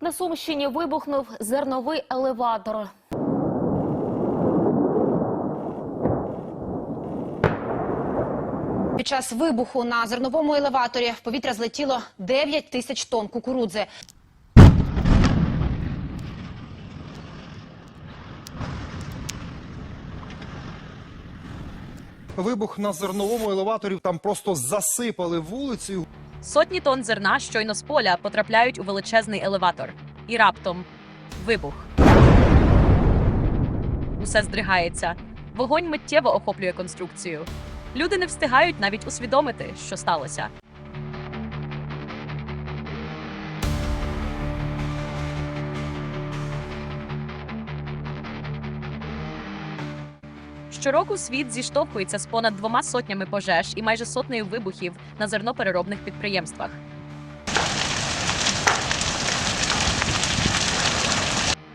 На Сумщині вибухнув зерновий елеватор. Під час вибуху на зерновому елеваторі в повітря злетіло 9 тисяч тонн кукурудзи. Вибух на зерновому елеваторі там просто засипали вулицю. Сотні тонн зерна щойно з поля потрапляють у величезний елеватор. І раптом вибух. Усе здригається. Вогонь миттєво охоплює конструкцію. Люди не встигають навіть усвідомити, що сталося. Щороку світ зіштовхується з понад двома сотнями пожеж і майже сотнею вибухів на зернопереробних підприємствах.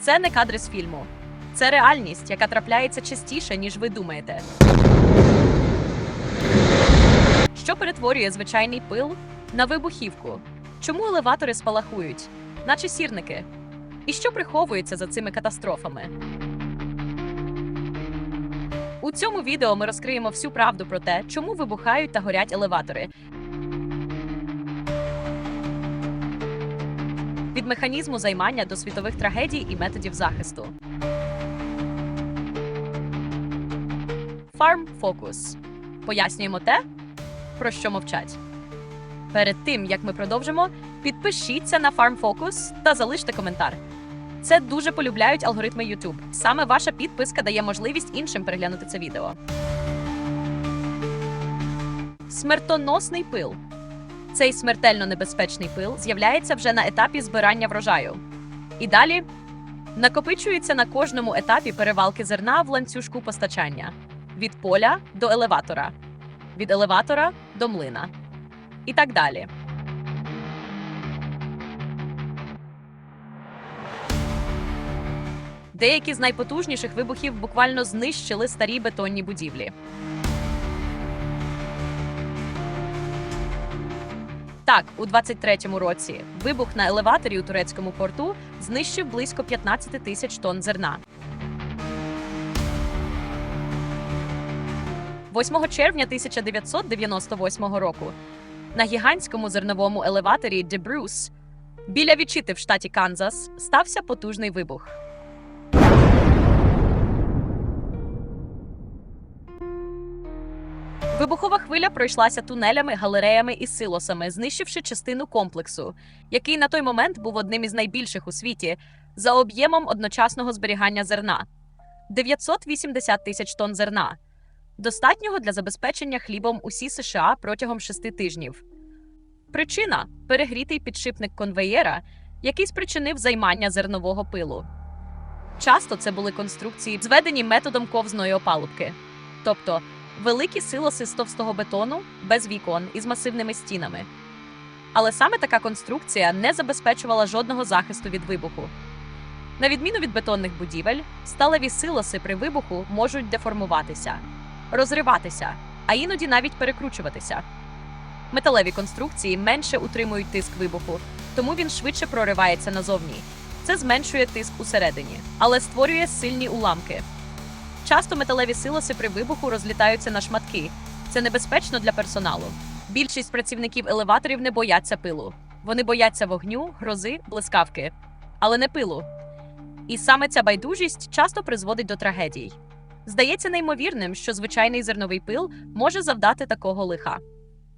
Це не кадри з фільму. Це реальність, яка трапляється частіше, ніж ви думаєте. Що перетворює звичайний пил на вибухівку? Чому елеватори спалахують, наче сірники? І що приховується за цими катастрофами? У цьому відео ми розкриємо всю правду про те, чому вибухають та горять елеватори. Від механізму займання до світових трагедій і методів захисту. Farm Focus. Пояснюємо те, про що мовчать. Перед тим як ми продовжимо, підпишіться на Farm Focus та залиште коментар. Це дуже полюбляють алгоритми YouTube. Саме ваша підписка дає можливість іншим переглянути це відео. Смертоносний пил. Цей смертельно небезпечний пил з'являється вже на етапі збирання врожаю. І далі накопичується на кожному етапі перевалки зерна в ланцюжку постачання від поля до елеватора, від елеватора до млина. І так далі. Деякі з найпотужніших вибухів буквально знищили старі бетонні будівлі. Так, у 23-му році вибух на елеваторі у турецькому порту знищив близько 15 тисяч тонн зерна. 8 червня 1998 року на гігантському зерновому елеваторі Дебрюс біля Вічити в штаті Канзас стався потужний вибух. Вибухова хвиля пройшлася тунелями, галереями і силосами, знищивши частину комплексу, який на той момент був одним із найбільших у світі за об'ємом одночасного зберігання зерна 980 тисяч тонн зерна, достатнього для забезпечення хлібом усі США протягом шести тижнів. Причина перегрітий підшипник конвеєра, який спричинив займання зернового пилу. Часто це були конструкції, зведені методом ковзної опалубки, тобто великі силоси з товстого бетону без вікон із масивними стінами. Але саме така конструкція не забезпечувала жодного захисту від вибуху. На відміну від бетонних будівель, сталеві силоси при вибуху можуть деформуватися, розриватися, а іноді навіть перекручуватися. Металеві конструкції менше утримують тиск вибуху, тому він швидше проривається назовні. Це зменшує тиск усередині, але створює сильні уламки. Часто металеві силоси при вибуху розлітаються на шматки. Це небезпечно для персоналу. Більшість працівників елеваторів не бояться пилу. Вони бояться вогню, грози, блискавки, але не пилу. І саме ця байдужість часто призводить до трагедій. Здається неймовірним, що звичайний зерновий пил може завдати такого лиха.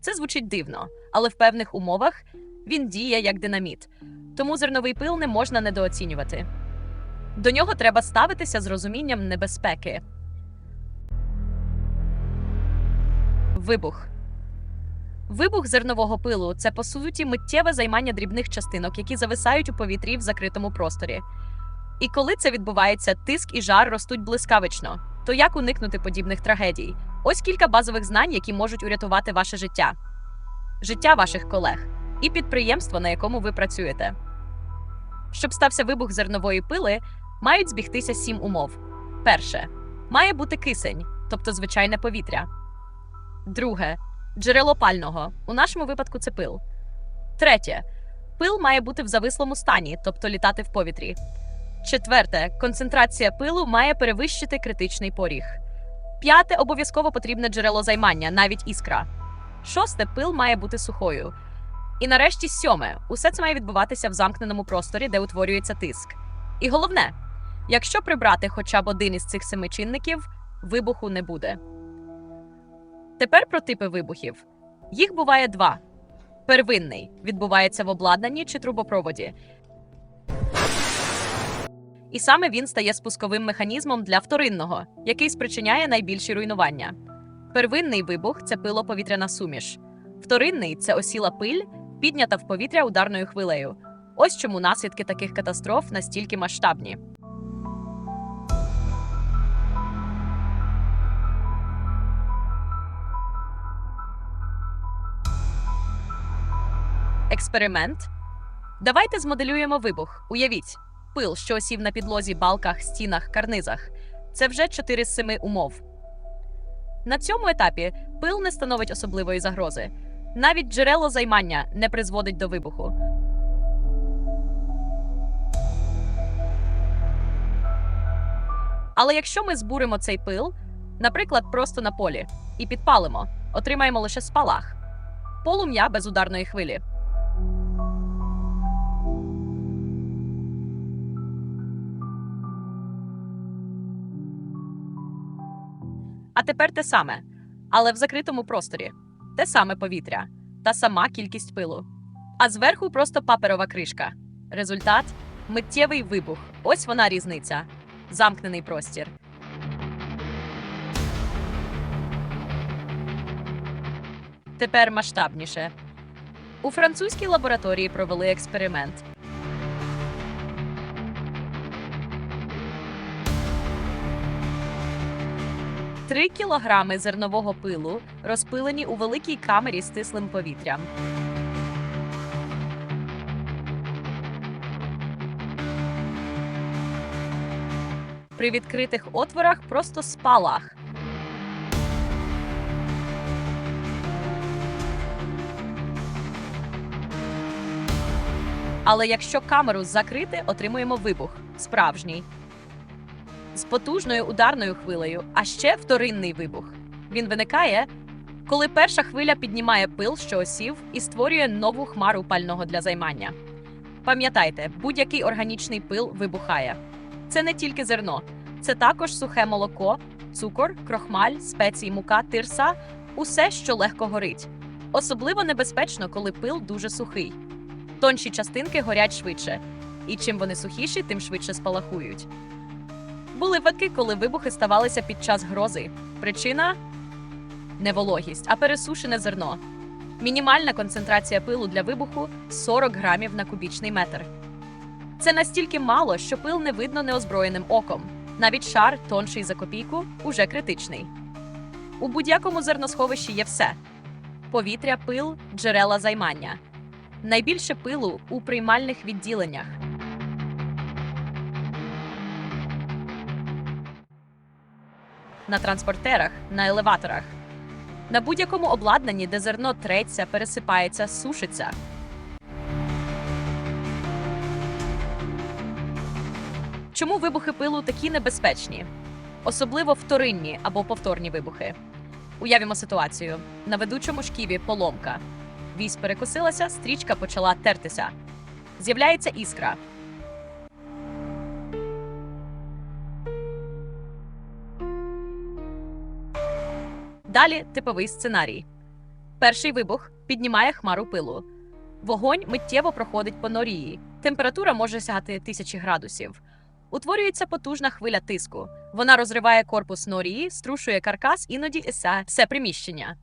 Це звучить дивно, але в певних умовах він діє як динаміт, тому зерновий пил не можна недооцінювати. До нього треба ставитися з розумінням небезпеки. Вибух. Вибух зернового пилу це по суті миттєве займання дрібних частинок, які зависають у повітрі в закритому просторі. І коли це відбувається, тиск і жар ростуть блискавично. То як уникнути подібних трагедій? Ось кілька базових знань, які можуть урятувати ваше життя, життя ваших колег і підприємство, на якому ви працюєте. Щоб стався вибух зернової пили, мають збігтися сім умов. Перше має бути кисень, тобто звичайне повітря. Друге джерело пального. У нашому випадку це пил. Третє Пил має бути в завислому стані, тобто літати в повітрі. Четверте, концентрація пилу має перевищити критичний поріг. П'яте обов'язково потрібне джерело займання, навіть іскра. Шосте пил має бути сухою. І нарешті сьоме, усе це має відбуватися в замкненому просторі, де утворюється тиск. І головне, якщо прибрати хоча б один із цих семи чинників, вибуху не буде. Тепер про типи вибухів. Їх буває два. Первинний відбувається в обладнанні чи трубопроводі. І саме він стає спусковим механізмом для вторинного, який спричиняє найбільші руйнування. Первинний вибух це пилоповітряна суміш. Вторинний це осіла пиль, піднята в повітря ударною хвилею. Ось чому наслідки таких катастроф настільки масштабні. Експеримент. Давайте змоделюємо вибух. Уявіть, пил, що осів на підлозі, балках, стінах, карнизах. Це вже 4 з 7 умов. На цьому етапі пил не становить особливої загрози. Навіть джерело займання не призводить до вибуху. Але якщо ми збуримо цей пил, наприклад, просто на полі, і підпалимо, отримаємо лише спалах полум'я без ударної хвилі. А тепер те саме, але в закритому просторі, те саме повітря, та сама кількість пилу. А зверху просто паперова кришка. Результат миттєвий вибух. Ось вона різниця. Замкнений простір. Тепер масштабніше. У французькій лабораторії провели експеримент. Три кілограми зернового пилу розпилені у великій камері з тислим повітрям. При відкритих отворах просто спалах. Але якщо камеру закрити, отримуємо вибух справжній з потужною ударною хвилею, а ще вторинний вибух. Він виникає, коли перша хвиля піднімає пил, що осів, і створює нову хмару пального для займання. Пам'ятайте, будь-який органічний пил вибухає. Це не тільки зерно, це також сухе молоко, цукор, крохмаль, спеції, мука, тирса усе, що легко горить. Особливо небезпечно, коли пил дуже сухий. Тонші частинки горять швидше, і чим вони сухіші, тим швидше спалахують. Були випадки, коли вибухи ставалися під час грози. Причина не вологість, а пересушене зерно. Мінімальна концентрація пилу для вибуху 40 грамів на кубічний метр. Це настільки мало, що пил не видно неозброєним оком. Навіть шар, тонший за копійку, уже критичний. У будь-якому зерносховищі є все: повітря, пил, джерела займання. Найбільше пилу у приймальних відділеннях. На транспортерах, на елеваторах, на будь-якому обладнанні, де зерно треться, пересипається, сушиться. Чому вибухи пилу такі небезпечні? Особливо вторинні або повторні вибухи. Уявімо ситуацію: на ведучому шківі поломка. Вісь перекосилася, стрічка почала тертися. З'являється іскра. Далі типовий сценарій. Перший вибух піднімає хмару пилу. Вогонь миттєво проходить по норії. Температура може сягати тисячі градусів. Утворюється потужна хвиля тиску. Вона розриває корпус норії, струшує каркас, іноді ісе все приміщення.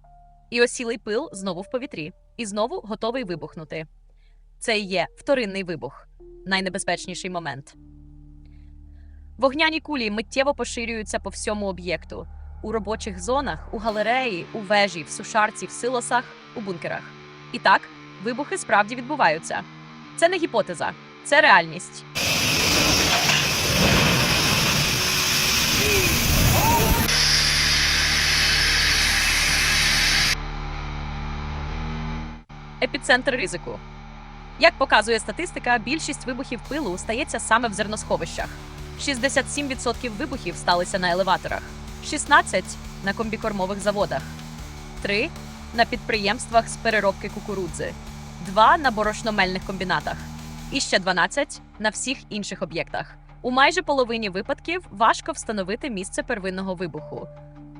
І осілий пил знову в повітрі, і знову готовий вибухнути. Це і є вторинний вибух, найнебезпечніший момент. Вогняні кулі миттєво поширюються по всьому об'єкту у робочих зонах, у галереї, у вежі, в сушарці, в силосах, у бункерах. І так, вибухи справді відбуваються. Це не гіпотеза, це реальність. Епіцентр ризику. Як показує статистика, більшість вибухів пилу стається саме в зерносховищах. 67% вибухів сталися на елеваторах, 16% – на комбікормових заводах, 3% – на підприємствах з переробки кукурудзи, 2% – на борошномельних комбінатах і ще 12% – на всіх інших об'єктах. У майже половині випадків важко встановити місце первинного вибуху.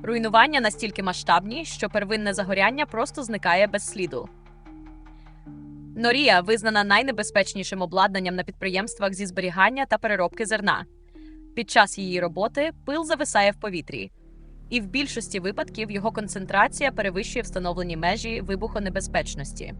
Руйнування настільки масштабні, що первинне загоряння просто зникає без сліду. Норія визнана найнебезпечнішим обладнанням на підприємствах зі зберігання та переробки зерна. Під час її роботи пил зависає в повітрі, і в більшості випадків його концентрація перевищує встановлені межі вибухонебезпечності.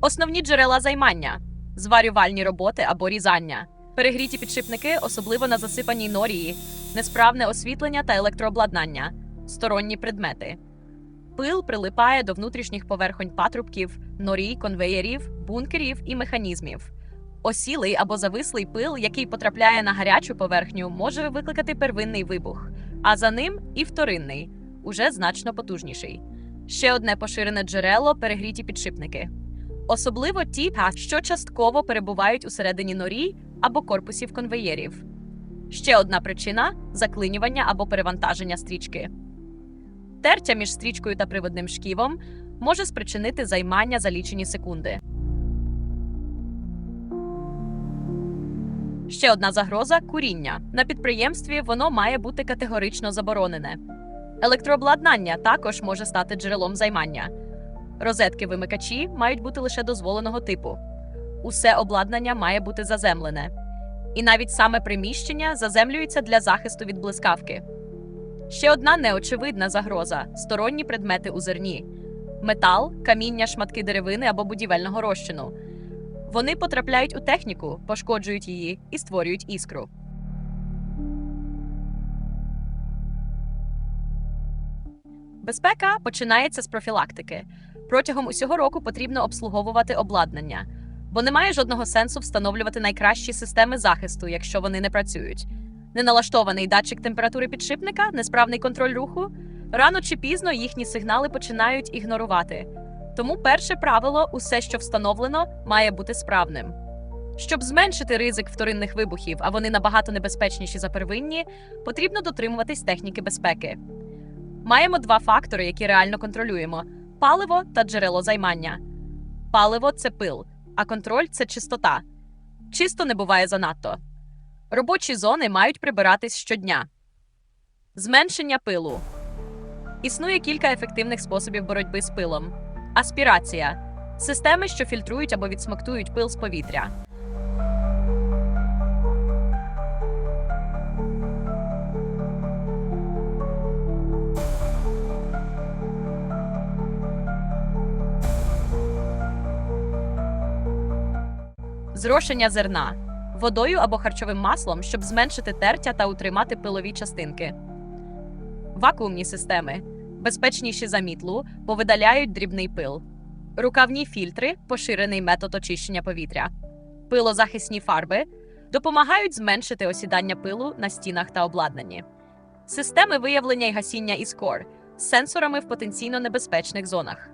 Основні джерела займання зварювальні роботи або різання, перегріті підшипники, особливо на засипаній норії, несправне освітлення та електрообладнання, сторонні предмети. Пил прилипає до внутрішніх поверхонь патрубків, норій, конвеєрів, бункерів і механізмів. Осілий або завислий пил, який потрапляє на гарячу поверхню, може викликати первинний вибух, а за ним і вторинний, уже значно потужніший. Ще одне поширене джерело перегріті підшипники. Особливо ті, що частково перебувають усередині норій або корпусів конвеєрів. Ще одна причина заклинювання або перевантаження стрічки. Тертя між стрічкою та приводним шківом може спричинити займання за лічені секунди. Ще одна загроза куріння. На підприємстві воно має бути категорично заборонене. Електрообладнання також може стати джерелом займання. Розетки вимикачі мають бути лише дозволеного типу. Усе обладнання має бути заземлене. І навіть саме приміщення заземлюється для захисту від блискавки. Ще одна неочевидна загроза сторонні предмети у зерні: метал, каміння, шматки деревини або будівельного розчину. Вони потрапляють у техніку, пошкоджують її і створюють іскру. Безпека починається з профілактики. Протягом усього року потрібно обслуговувати обладнання, бо немає жодного сенсу встановлювати найкращі системи захисту, якщо вони не працюють. Неналаштований датчик температури підшипника, несправний контроль руху. Рано чи пізно їхні сигнали починають ігнорувати. Тому перше правило усе, що встановлено, має бути справним. Щоб зменшити ризик вторинних вибухів, а вони набагато небезпечніші за первинні, потрібно дотримуватись техніки безпеки. Маємо два фактори, які реально контролюємо: паливо та джерело займання. Паливо це пил, а контроль це чистота. Чисто не буває занадто. Робочі зони мають прибиратись щодня. Зменшення пилу. Існує кілька ефективних способів боротьби з пилом. Аспірація системи, що фільтрують або відсмоктують пил з повітря. Зрошення зерна водою або харчовим маслом, щоб зменшити тертя та утримати пилові частинки. Вакуумні системи безпечніші за мітлу, бо видаляють дрібний пил. Рукавні фільтри поширений метод очищення повітря. Пилозахисні фарби допомагають зменшити осідання пилу на стінах та обладнанні. Системи виявлення і гасіння іскор з сенсорами в потенційно небезпечних зонах.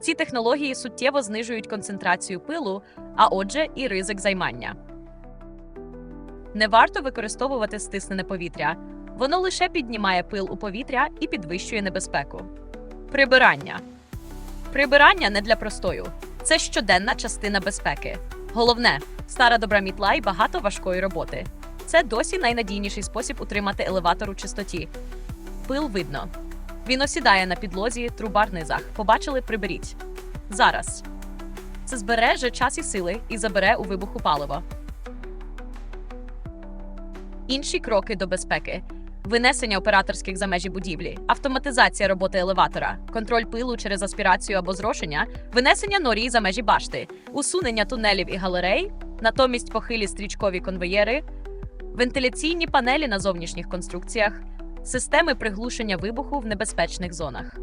Ці технології суттєво знижують концентрацію пилу, а отже, і ризик займання. Не варто використовувати стиснене повітря. Воно лише піднімає пил у повітря і підвищує небезпеку. Прибирання. Прибирання не для простою. Це щоденна частина безпеки. Головне стара добра мітла і багато важкої роботи. Це досі найнадійніший спосіб утримати елеватор у чистоті. Пил видно. Він осідає на підлозі, трубар низах. Побачили, приберіть. Зараз. Це збереже час і сили і забере у вибуху паливо. Інші кроки до безпеки: винесення операторських за межі будівлі, автоматизація роботи елеватора, контроль пилу через аспірацію або зрошення, винесення норій за межі башти, усунення тунелів і галерей, натомість похилі стрічкові конвеєри, вентиляційні панелі на зовнішніх конструкціях, системи приглушення вибуху в небезпечних зонах.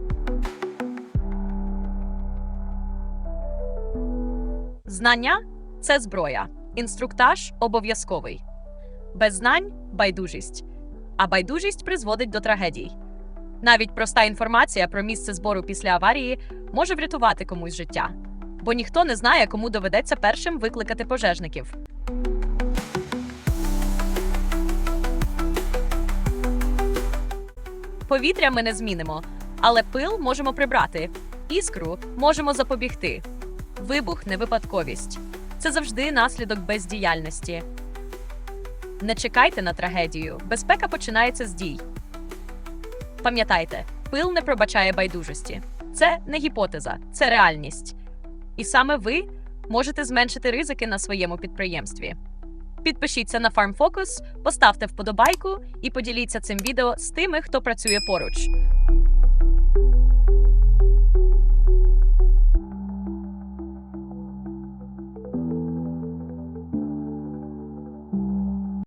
Знання це зброя. Інструктаж обов'язковий. Без знань байдужість. А байдужість призводить до трагедій. Навіть проста інформація про місце збору після аварії може врятувати комусь життя, бо ніхто не знає, кому доведеться першим викликати пожежників. Повітря ми не змінимо, але пил можемо прибрати, іскру можемо запобігти. Вибух не випадковість. Це завжди наслідок бездіяльності. Не чекайте на трагедію. Безпека починається з дій. Пам'ятайте, пил не пробачає байдужості. Це не гіпотеза, це реальність. І саме ви можете зменшити ризики на своєму підприємстві. Підпишіться на Farm поставте вподобайку і поділіться цим відео з тими, хто працює поруч.